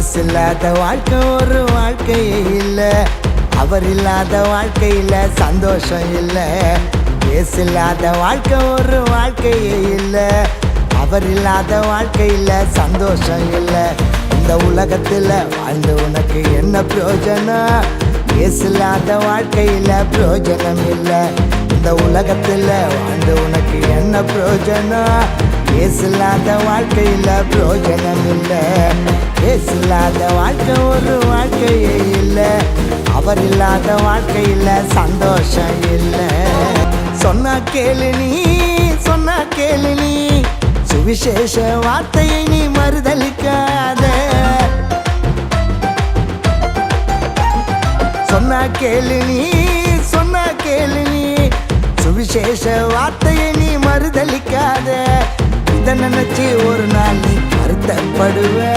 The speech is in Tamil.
இயேசு இல்லாத வாழ்க்கை ஒரு வாழ்க்கையே இல்லை. அவர் இல்லாத வாழ்க்கையில் சந்தோஷம் இல்லை. இயேசு இல்லாத வாழ்க்கை ஒரு வாழ்க்கையே இல்லை. அவர் இல்லாத வாழ்க்கையில் சந்தோஷம் இல்லை. இந்த உலகத்தில் வாழ்ந்து உனக்கு என்ன பிரயோஜனம்? இயேசு இல்லாத வாழ்க்கையில் பிரயோஜனம் இல்லை. இந்த உலகத்தில் வாழ்ந்து உனக்கு என்ன பிரயோஜனம்? இயேசு இல்லாத வாழ்க்கையில பிரயோஜனம் இல்லை. இல்லாத வாழ்க்கை ஒரு வாழ்க்கையே இல்லை. அவர் இல்லாத வாழ்க்கையில சந்தோஷம் இல்லை. சொன்னா கேளு நீ சொன்னா கேளு நீ. சுவிசேஷ வார்த்தையை நீ மறுதளிக்காத. சொன்னா கேளு நீ சொன்னா கேளு நீ. சுவிசேஷ வார்த்தையை நீ மறுதளிக்காத. இதை நினைச்சு ஒரு நாள் நீ வருத்தப்படுவ.